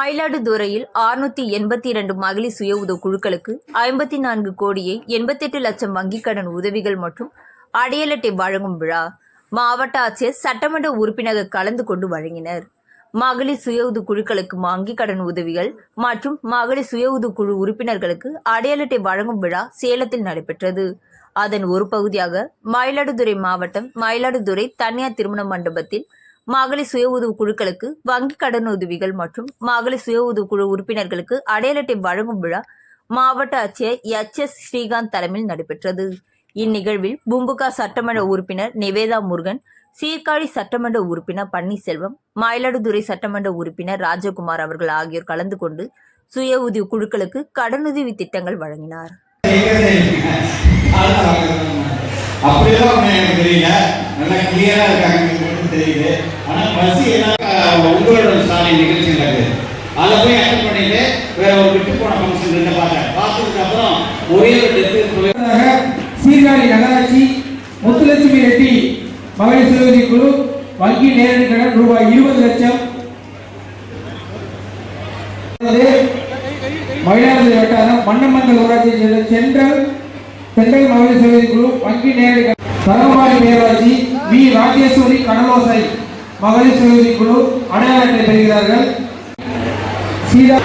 மயிலாடுதுறையில் ஆறுநூத்தி எண்பத்தி இரண்டு மகளிர் சுய உதவு குழுக்களுக்கு ஐம்பத்தி நான்கு கோடியே எண்பத்தெட்டு லட்சம் வங்கிக் கடன் உதவிகள் மற்றும் அடையலட்டை அட்டை வழங்கும் விழா மாவட்ட ஆட்சியர் சட்டமன்ற உறுப்பினர்கள் கலந்து கொண்டு வழங்கினர். மகளிர் சுய உதவு குழுக்களுக்கு வங்கிக் கடன் உதவிகள் மற்றும் மகளிர் சுய உதவு குழு உறுப்பினர்களுக்கு அடையாள அட்டை வழங்கும் விழா சேலத்தில் நடைபெற்றது. அதன் ஒரு பகுதியாக மயிலாடுதுறை மாவட்டம் மயிலாடுதுறை தனியார் திருமண மண்டபத்தில் மகளிர் சுய உதவு குழுக்களுக்கு வங்கி கடன் உதவிகள் மற்றும் மகளிர் சுய உதவு குழு உறுப்பினர்களுக்கு அடையாள அட்டை வழங்கும் விழா மாவட்ட ஆட்சியர் எச் எஸ் ஸ்ரீகாந்த் தலைமையில் நடைபெற்றது. இந்நிகழ்வில் பூம்புகா சட்டமன்ற உறுப்பினர் நிவேதா முருகன் சீர்காழி சட்டமன்ற உறுப்பினர் பன்னீர்செல்வம் மயிலாடுதுறை சட்டமன்ற உறுப்பினர் ராஜகுமார் அவர்கள் ஆகியோர் கலந்து கொண்டு சுய உதவி குழுக்களுக்கு கடனுதவி திட்டங்கள் வழங்கினார். அப்படியெல்லாம் தெரியல. நல்லா கிளியரா இருக்காங்க. தெரியுது ஆனால் பஸ் எல்லாம் உங்களோட சாலை நிகழ்ச்சி நடக்குது. அதை போய் அட்டன் பண்ணிட்டு வேற ஒரு விட்டு போன ஃபங்க்ஷன் ரெண்டு பார்த்தேன். பார்த்ததுக்கு அப்புறம் ஒரே ஒரு டெத்து சீர்காழி நகராட்சி முத்துலட்சுமி ரெட்டி மகளிர் சுயஉதவி குழு வங்கி நேரடி கடன் ரூபாய் இருபது லட்சம். மயிலாடுதுறை வட்டாரம் மன்னமங்கல் ஊராட்சியை சேர்ந்த சென்ட்ரல் சென்ட்ரல் மகளிர் சுயஉதவி குழு வங்கி நேரடி கடன் தரமாடி பேராட்சி வி. ராஜேஸ்வரி கடலோசை மகளிர் சுயஉதவி குழு அடையாள அட்டை பெறுகிறார்கள். சீதா